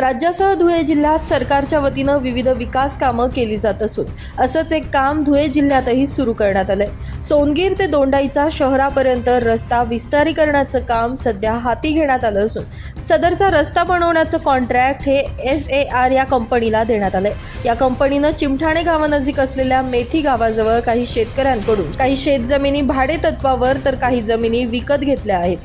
राज्यासह धुळे जिल्ह्यात सरकारच्या वतीनं विविध विकास कामं केली जात असून असंच एक काम धुळे जिल्ह्यातही सुरू करण्यात आलंय. सोनगीर ते दोंडाईचा शहरापर्यंत रस्ता विस्तारीकरणाचं काम सध्या हाती घेण्यात आलं असून सदरचा रस्ता बनवण्याचं कॉन्ट्रॅक्ट हे एस ए आर या कंपनीला देण्यात आलंय. या कंपनीनं चिमठाणे गावानजीक असलेल्या मेथी गावाजवळ काही शेतकऱ्यांकडून काही शेतजमिनी भाडे तत्वावर तर काही जमिनी विकत घेतल्या आहेत.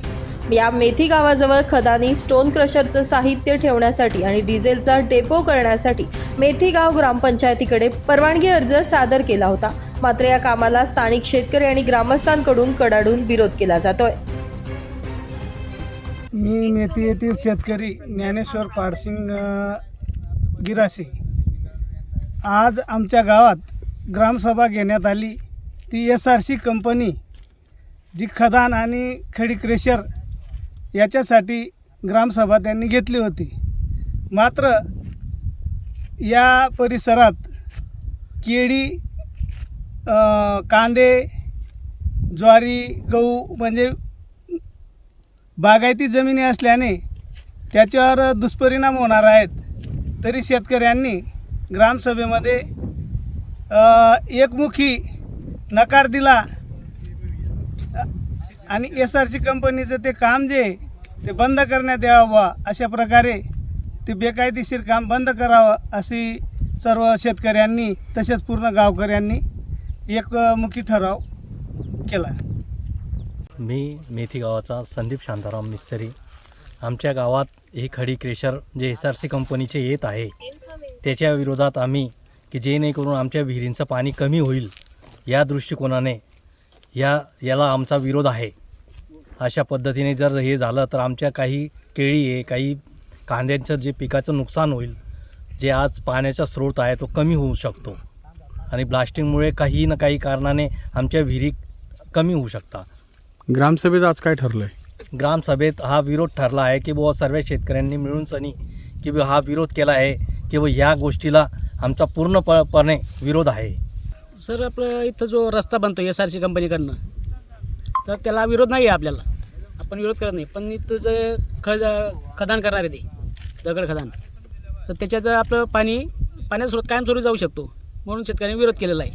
या मेथी गावाजवळ खदानी स्टोन क्रशरचं साहित्य ठेवण्यासाठी आणि डिझेलचा डेपो करण्यासाठी मेथीगाव ग्रामपंचायतीकडे परवानगी अर्ज सादर केला होता. मात्र या कामाला स्थानिक शेतकरी आणि ग्रामस्थांकडून कडाडून विरोध केला जातोय. मी मेथी येथील शेतकरी ज्ञानेश्वर पाडसिंग गिरासी गिरासे. आज आमच्या गावात ग्रामसभा घेण्यात आली. ती एस आर सी कंपनी जी खदान आणि खडी क्रेशर याच्यासाठी ग्रामसभा त्यांनी घेतली होती. मात्र या परिसरात केळी कांदे ज्वारी गहू म्हणजे बागायती जमिनी असल्याने त्याच्यावर दुष्परिणाम होणार आहेत. तरी शेतकऱ्यांनी ग्रामसभेमध्ये एकमुखी नकार दिला आणि एस आर सी कंपनीचं ते काम जे ते बंद करण्यात यावं अशा प्रकारे ते बेकायदेशीर काम बंद करावं अशी सर्व शेतकऱ्यांनी तसेच पूर्ण गावकऱ्यांनी एकमुखी ठराव केला. मी मेथी गावाचा संदीप शांताराम मिस्त्री. आमच्या गावात हे खडी क्रेशर जे एस आर सी कंपनीचे येत आहे त्याच्या विरोधात आम्ही की जेणेकरून आमच्या विहिरींचं पाणी कमी होईल या दृष्टिकोनाने या याला आमचा विरोध आहे. अशा पद्धतीने जर हे झालं तर आमच्या काही केळी आहे काही कांद्यांचं जे पिकाचं नुकसान होईल जे आज पाण्याचा स्रोत आहे तो कमी होऊ शकतो. आणि ब्लास्टिंगमुळे काही ना काही कारणाने आमच्या विहिरी कमी होऊ शकतात. ग्रामसभेत आज काय ठरलंय? ग्रामसभेत हा विरोध ठरला आहे की बुवा सर्व शेतकऱ्यांनी मिळून सनी की बुवा हा विरोध केला आहे की बुवा ह्या गोष्टीला आमचा पूर्णपणे विरोध आहे. सर आपलं इथं जो रस्ता बनतो एस आर सी कंपनीकडनं तर त्याला विरोध नाही आहे आपल्याला. आपण विरोध करत नाही. पण इथं जे खद खदान करणार आहे ते दगड खदान. तर त्याच्यात आपलं पाणी पाण्याचा स्रोत कायमस्वरूपी जाऊ शकतो. म्हणून शेतकऱ्यांनी विरोध केलेला आहे.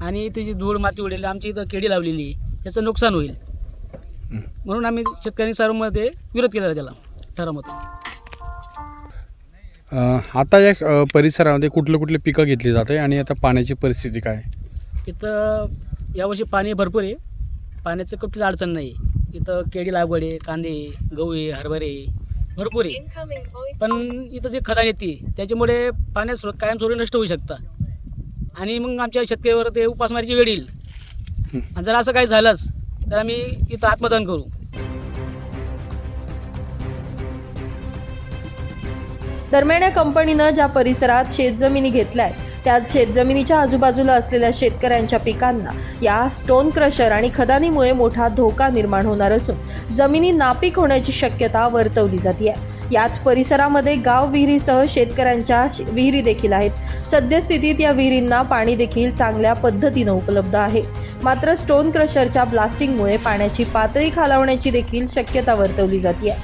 आणि जी धूळ माती उडलेली आमची इथं केळी लावलेली आहे त्याचं नुकसान होईल. म्हणून आम्ही शेतकऱ्यांनी सर्वमध्ये विरोध केलेला आहे त्याला ठरावमत. अ, आता या परिसरामध्ये कुठले कुठले पिकं घेतली जाते आणि आता पाण्याची परिस्थिती काय? इथं यावर्षी पाणी भरपूर आहे. पाण्याचं कुठलीच अडचण नाही. इथं केळी लागवड आहे कांदे गहू आहे हरभरे भरपूर आहे. पण इथं जे खदान येते त्याच्यामुळे पाण्याचा स्रोत कायमस्वरूपी नष्ट होऊ शकतं. आणि मग आमच्या शेतकऱ्यावर ते उपासमारीची वेळ येईल. आणि जर असं काही झालंच तर आम्ही इथं आत्मदान करू. दरम्यान या कंपनीनं ज्या परिसरात शेतजमिनी घेतल्या आहेत त्यात शेतजमिनीच्या आजूबाजूला असलेल्या शेतकऱ्यांच्या पिकांना या स्टोन क्रशर आणि खदानीमुळे मोठा धोका निर्माण होणार असून जमिनी नापीक होण्याची शक्यता वर्तवली जाते याच परिसरामध्ये गाव विहिरीसह शेतकऱ्यांच्या श- विहिरी देखील आहेत. सद्यस्थितीत या विहिरींना पाणी देखील चांगल्या पद्धतीनं उपलब्ध आहे. मात्र स्टोन क्रशरच्या ब्लास्टिंगमुळे पाण्याची पातळी खालावण्याची देखील शक्यता वर्तवली जाते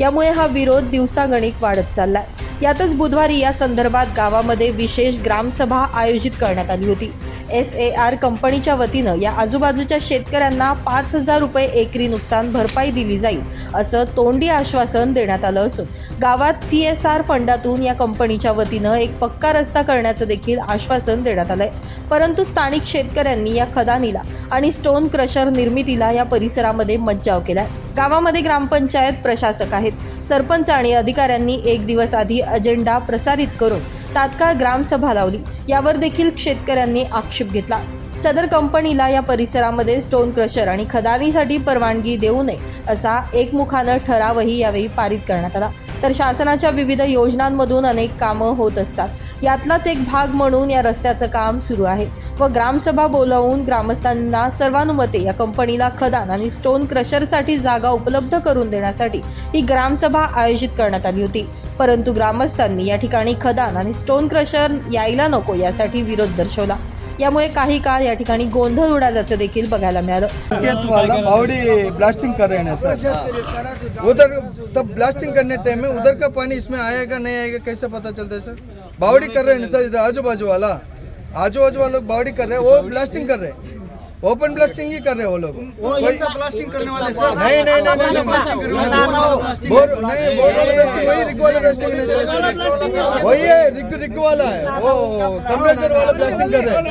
यामुळे हा विरोध दिवसागणिक वाढत चाललाय. यातच बुधवारी या संदर्भात गावामध्ये विशेष ग्रामसभा आयोजित करण्यात आली होती. एस ए आर कंपनीच्या वतीनं या आजूबाजूच्या शेतकऱ्यांना पाच हजार रुपये एकरी नुकसान भरपाई दिली जाईल असं तोंडी आश्वासन देण्यात आलं असून गावात सी एस आर फंडातून या कंपनीच्या वतीनं एक पक्का रस्ता करण्याचं देखील आश्वासन देण्यात आलंय. परंतु स्थानिक शेतकऱ्यांनी या खदानीला आणि स्टोन क्रशर निर्मितीला या परिसरामध्ये मज्जाव केलाय. गावामध्ये ग्रामपंचायत प्रशासक आहेत. सरपंच आणि अधिकाऱ्यांनी एक दिवस आधी अजेंडा प्रसारित करून तात्काळ ग्रामसभा लावली. यावर देखील शेतकऱ्यांनी आक्षेप घेतला. सदर कंपनीला या परिसरामध्ये स्टोन क्रशर आणि खदानीसाठी परवानगी देऊ नये असा एकमुखानं ठरावही यावेळी पारित करण्यात आला. तर शासनाच्या विविध योजनांमधून अनेक कामं होत असतात. यातलाच एक भाग म्हणून या रस्त्याचं काम सुरू आहे व ग्रामसभा बोलावून ग्रामस्थांना सर्वानुमते या कंपनीला खदान आणि स्टोन क्रशरसाठी जागा उपलब्ध करून देण्यासाठी ही ग्रामसभा आयोजित करण्यात आली होती. परंतु ग्रामस्थांनी या ठिकाणी खदान आणि स्टोन क्रशर यायला नको यासाठी विरोध दर्शवला. यामुळे काही काळ या ठिकाणी गोंधळ उडाल्याचं देखील बघायला मिळालं. बावड़ी ब्लास्टिंग कर रहे हैं सर। उधर तब ब्लास्टिंग करने टाइम में उधर का पानी इसमें आएगा नहीं आएगा कैसे पता चलता है सर? बावड़ी कर रहे हैं सर इधर आजू बाजू वाला। आजू बाजू वाला लोग बावड़ी कर रहे हैं वो ब्लास्टिंग कर रहे हैं। ओपन ब्लास्टिंग ही कर रहे हैं वो लोग। ब्लास्टिंग करने वाले सर। नहीं नहीं नहीं नहीं बोर नहीं बोर ब्लास्टिंग वही रिग वाला ब्लास्टिंग नहीं सर। वही है रिग रिग वाला है। वो कंप्रेसर वाला ब्लास्टिंग कर रहे हैं।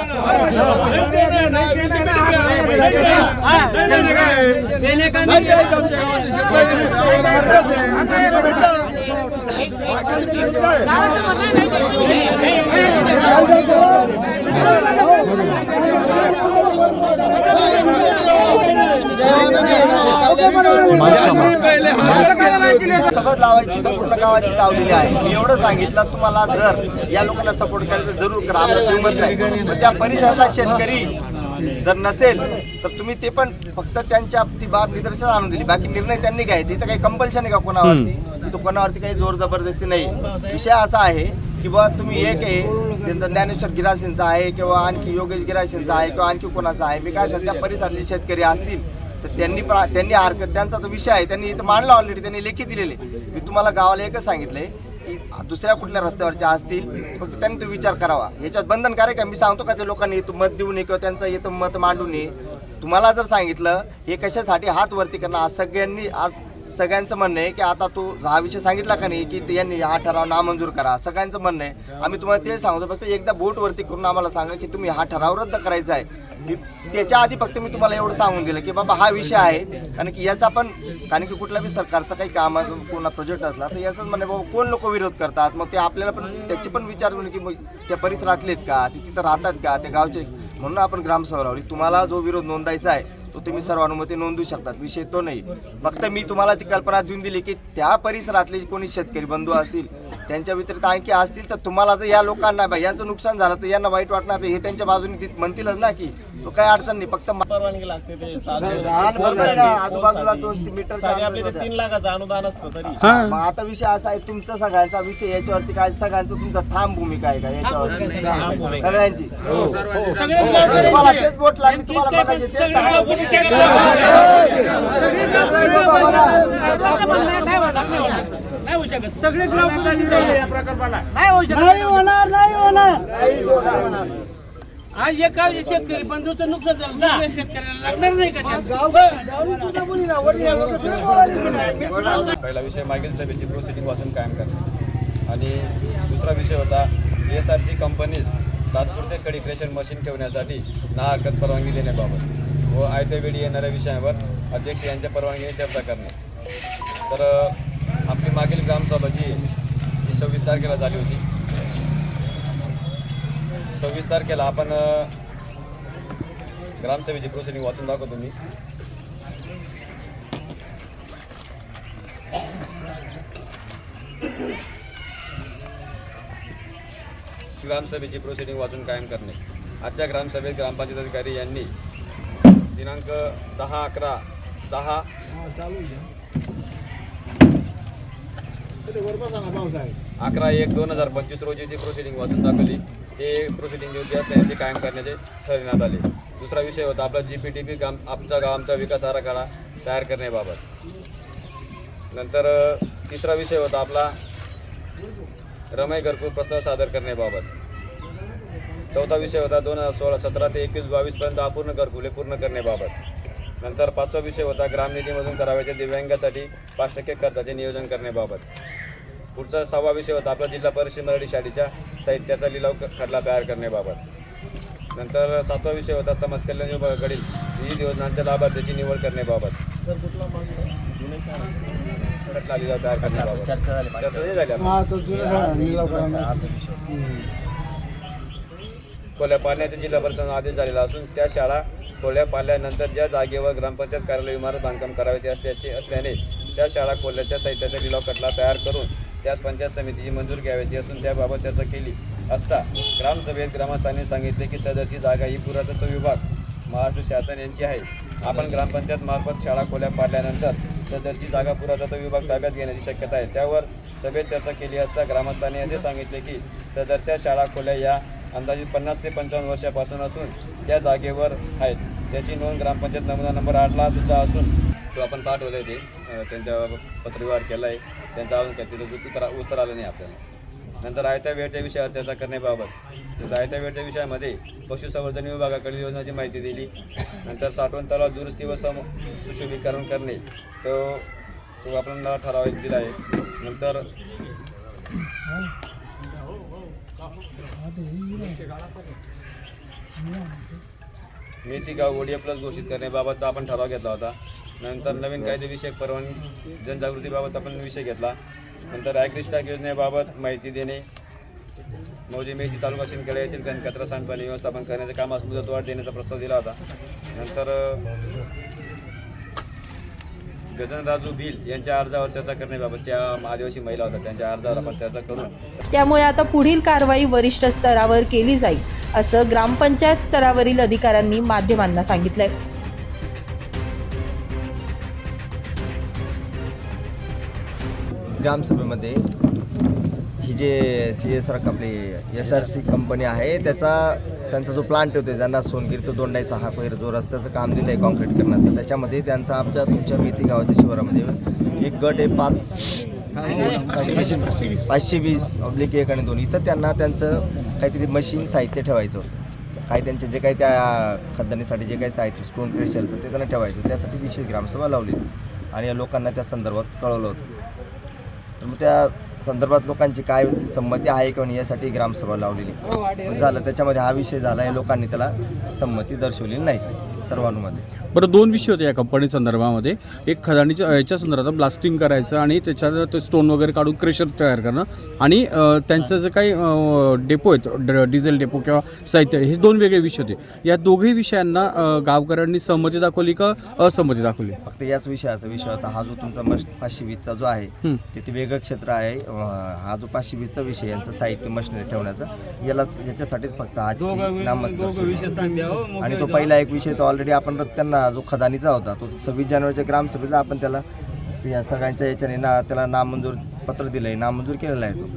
हाँ। सगळं लावायची तर पूर्ण गावाची लावलेली आहे. मी एवढं सांगितलं तुम्हाला जर या लोकांना सपोर्ट करायचं जरूर करा. आम्हाला किंमत नाही. पण त्या परिसराचा शेतकरी जर नसेल तर तुम्ही ते पण फक्त त्यांच्या ती बाब निदर्शन आणून दिली. बाकी निर्णय त्यांनी घ्यायचे. इथं काही कंपल्शन आहे का कोणावरती? इथं कोणावरती काही जोर जबरदस्ती नाही. विषय असा आहे की बा तुम्ही एक आहे त्यांचा ज्ञानेश्वर गिराशींचा आहे किंवा आणखी योगेश गिराशींचा आहे किंवा आणखी कोणाचा आहे मी काय त्या परिसरातले शेतकरी असतील तर त्यांनी त्यांनी हरकत त्यांचा तो विषय आहे त्यांनी इथं मांडला ऑलरेडी त्यांनी लेखी दिलेले. मी तुम्हाला गावाला एकच सांगितलंय की दुसऱ्या कुठल्या रस्त्यावरच्या असतील फक्त त्यांनी तो विचार करावा. याच्यात बंधनकारक आहे मी सांगतो का त्या लोकांनी इथं मत देऊ नये किंवा त्यांचं इथं मत मांडू नये? तुम्हाला जर सांगितलं हे कशासाठी हात वरती करणं आज सगळ्यांनी आज सगळ्यांचं म्हणणं आहे की आता तू हा विषय सांगितला का नाही की ते यांनी हा ठराव नामंजूर करा. सगळ्यांचं म्हणणं आहे. आम्ही तुम्हाला ते सांगतो फक्त एकदा बोट वरती करून आम्हाला सांगा की तुम्ही हा ठराव रद्द करायचा आहे. त्याच्या आधी फक्त मी तुम्हाला एवढं सांगून दिलं की बाबा हा विषय आहे कारण की याचा पण कारण की कुठल्या बी सरकारचा काही काम कोणा प्रोजेक्ट असला तर याचाच म्हणणे बाबा कोण लोक विरोध करतात? मग ते आपल्याला पण त्याची पण विचार होईल की मग त्या परिसरातले आहेत का? ते तिथं राहतात का? त्या गावचे म्हणून आपण ग्रामसभा तुम्हाला जो विरोध नोंदायचा आहे तो तुम्ही सर्वानुमती नोंदवू शकतात. विषय तो नाही. फक्त मी तुम्हाला ती कल्पना देऊन दिली की त्या परिसरातले जे कोणी शेतकरी बंधू असतील त्यांच्या व्यतिरिक्त आणखी असतील तर तुम्हाला जर या लोकांना यांचं नुकसान झालं तर यांना वाईट वाटणार हे त्यांच्या बाजूने ती म्हणतीलच ना की तो काही अडचण नाही. फक्त परवानगी लागते आजूबाजूला दोन तीन मीटर तीन लाखाचं अनुदान असतं आता विषय असा आहे तुमचा सगळ्यांचा विषय याच्यावरती काय सगळ्यांचं तुमचं ठाम भूमिका आहे का याच्यावरती? सगळ्यांची? तुम्हाला तेच बोट लागली तुम्हाला बघायचे तेच सांगायचं. नाही होऊ शकत. सगळे या प्रकल्पाला. नाही होऊ शकत. आज एका शेतकरी बंधूचं नुकसान झालं. दुसऱ्या शेतकऱ्याला लागणार नाही का पहिला विषय मागील सभेची प्रोसिडिंग वाचून कायम करणे. आणि दुसरा विषय होता एस आर सी कंपनीज तात्पुरते कडी क्रेशर मशीन ठेवण्यासाठी ना हरकत परवानगी देण्याबाबत. व आयत्या वेळी येणाऱ्या विषयावर अध्यक्ष यांच्या परवानगीने चर्चा करणे. तर मागील ग्रामसभा जी सव्वीस तारखेला झाली होती. सव्वीस तारखेला आपण ग्रामसभेची प्रोसिडिंग वाचून दाखवतो मी. ग्रामसभेची प्रोसिडिंग वाचून कायम करणे. आजच्या ग्रामसभेत ग्रामपंचायत अधिकारी यांनी दिनांक दहा अकरा दहा अकरा एक दोन हजार पंचवीस रोजीची प्रोसिडिंग वाचून दाखवली ते प्रोसिडिंग योग्य असल्याने ते कायम करण्याचे ठरविण्यात आले. दुसरा विषय होता आपला जी पी टी पी गाम आमचा गावांचा विकास आराखडा तयार करण्याबाबत. नंतर तिसरा विषय होता आपला रमाई घरकुल प्रस्ताव सादर करण्याबाबत. चौथा विषय होता दोन हजार सोळा सतरा ते एकवीस बावीसपर्यंत अपूर्ण घरकुले पूर्ण करण्याबाबत. नंतर पाचवा विषय होता ग्रामनिधीमधून करावयाच्या दिव्यांगासाठी पाच टक्के खर्चाचे नियोजन करण्याबाबत. पुढचा सहावा विषय होता आपला जिल्हा परिषद मराठी शाळेच्या साहित्याचा लिलाव खटला तयार करण्याबाबत. नंतर सातवा विषय होता समाज कल्याण विभागाकडील विविध योजनांच्या लाभार्थ्याची निवड करण्याबाबत. खटला लिलाव तयार करण्याबाबत. चर्चा नाही झाली आपली. खोल्या पाडण्याचा जिल्हा परिषद आदेश झालेला असून त्या शाळा खोल्या पाल्यानंतर ज्या जागेवर ग्रामपंचायत कार्यालय इमारत बांधकाम करावयाचे असल्याचे असल्याने त्या शाळा खोल्याच्या साहित्याचा लिलाव खटला तयार करून त्यास पंचायत समितीची मंजूर घ्यावयाची असून त्याबाबत चर्चा केली असता ग्रामसभेत ग्रामस्थांनी सांगितले की सदरची जागा ही पुरातत्व विभाग महाराष्ट्र शासन यांची आहे. आपण ग्रामपंचायत मार्फत शाळा खोल्या पाडल्यानंतर सदरची जागा पुरातत्व विभाग ताब्यात घेण्याची शक्यता आहे. त्यावर सभेत चर्चा केली असता ग्रामस्थांनी असे सांगितले की सदरच्या शाळा खोल्या या अंदाजे पन्नास ते पंचावन्न वर्षापासून असून त्या जागेवर आहेत. त्याची नोंद ग्रामपंचायत नमुना नंबर आठला सुद्धा असून तो आपण पाठवलं आहे ते अं, त्यांच्या पत्रव्यवहार केला आहे त्यांचा अजून काही तिथं उत्तर उत्तर आलं नाही आपल्याला. नंतर आयत्या वेळच्या विषयावर चर्चा करण्याबाबत आयत्या वेळच्या विषयामध्ये पशुसंवर्धन विभागाकडील योजनाची माहिती दिली. नंतर साठवण तलाव दुरुस्ती व सम सुशोभीकरण करणे तो तो आपल्याला ठराविक दिला आहे. नंतर मेथी गाव ओडिया प्लस घोषित करण्याबाबतचा आपण ठराव घेतला होता. नंतर नवीन कायदेविषयक परवानगी जनजागृतीबाबत आपण विषय घेतला. नंतर ॲग्रिस्टाक योजनेबाबत माहिती देणे मौजे मेथी तालुका शिंदखेडा येथील कचरा सांडपाणी व्यवस्थापन करण्याच्या कामास मुदतवाढ देण्याचा प्रस्ताव दिला होता. नंतर अ, गगनराजू भील यांच्या अर्जावर चर्चा करण्याबाबत त्या आदिवासी महिला होत्या. त्यांच्या अर्जावर आपण चर्चा करून त्यामुळे आता पुढील कारवाई वरिष्ठ स्तरावर केली जाईल. असं ग्रामपंचायत स्तरावरील अधिकाऱ्यांनी माध्यमांना सांगितलंय. ग्रामसभेमध्ये ही जे सी एस आर आपली एस आर सी कंपनी आहे त्याचा त्यांचा जो प्लांट होते त्यांना सोनगीर तो दोंडायचा हा वगैरे जो रस्त्याचं काम दिलं आहे कॉन्क्रीट करण्याचं त्याच्यामध्ये त्यांचा आमच्या तुमच्या मेथी गावाच्या शिवारामध्ये एक गट आहे पाच पाचशे वीस ऑब्लिक एक आणि दोन. इथं त्यांना त्यांचं काहीतरी मशीन साहित्य ठेवायचं होतं. काही त्यांचे जे काही त्या खदानीसाठी जे काही साहित्य स्टोन क्रेशरचं ते त्यांना ठेवायचं त्यासाठी विशेष ग्रामसभा लावली. आणि या लोकांना त्या संदर्भात कळवलं होतं. तर मग त्या संदर्भात लोकांची काय संमती आहे किंवा यासाठी ग्रामसभा लावलेली. मग झालं. त्याच्यामध्ये हा विषय झाला. या लोकांनी त्याला संमती दर्शवलेली नाही. सर्वांमध्ये. बरं दोन विषय होते या कंपनी संदर्भामध्ये. एक खदानीच्या याच्या संदर्भात ब्लास्टिंग करायचं आणि त्याच्यात ते स्टोन वगैरे काढून क्रेशर तयार करणं. आणि अ, त्यांचं जे काही अ, डेपो आहेत ड- डिझेल डेपो किंवा साहित्य हे दोन वेगळे विषय होते. या दोघही विषयांना अ, गावकऱ्यांनी सहमती दाखवली का असहमती दाखवली? फक्त याच विषयाचा विषय होता. हा जो तुमचा मश पाचशे वीसचा जो आहे. तिथे वेगळं क्षेत्र आहे. अं, हा जो पाचशे वीसचा विषय यांचं साहित्य मशिनरी ठेवण्याचा याला याच्यासाठीच फक्त हा आणि तो पहिला एक विषय तो ऑलरेडी आपण त्यांना जो खदानीचा होता तो सव्वीस जानेवारीच्या ग्रामसभेला आपण त्याला या सगळ्यांच्या याच्याने ना त्याला नामंजूर पत्र दिलं आहे नामंजूर केलेलं आहे तो.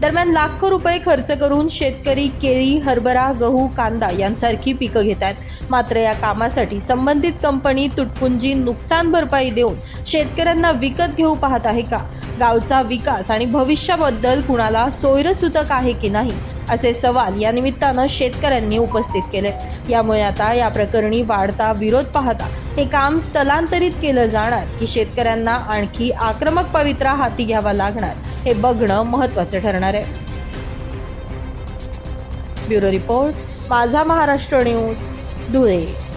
दरम्यान लाखो रुपये खर्च करून शेतकरी केळी हरभरा गहू कांदा यांसारखी पिकं घेत आहेत. मात्र या कामासाठी संबंधित कंपनी तुटपुंजी नुकसान भरपाई देऊन शेतकऱ्यांना विकत घेऊ पाहत आहे का? गावचा विकास आणि भविष्याबद्दल कुणाला सोयरसूतक आहे की नाही? असे सवाल या निमित्तानं शेतकऱ्यांनी उपस्थित केले. यामुळे आता या प्रकरणी वाढता विरोध पाहता हे काम स्थलांतरित केलं जाणार की शेतकऱ्यांना आणखी आक्रमक पवित्रा हाती घ्यावा लागणार हे बघणं महत्त्वाचं ठरणार आहे. ब्युरो रिपोर्ट माझा महाराष्ट्र न्यूज धुळे.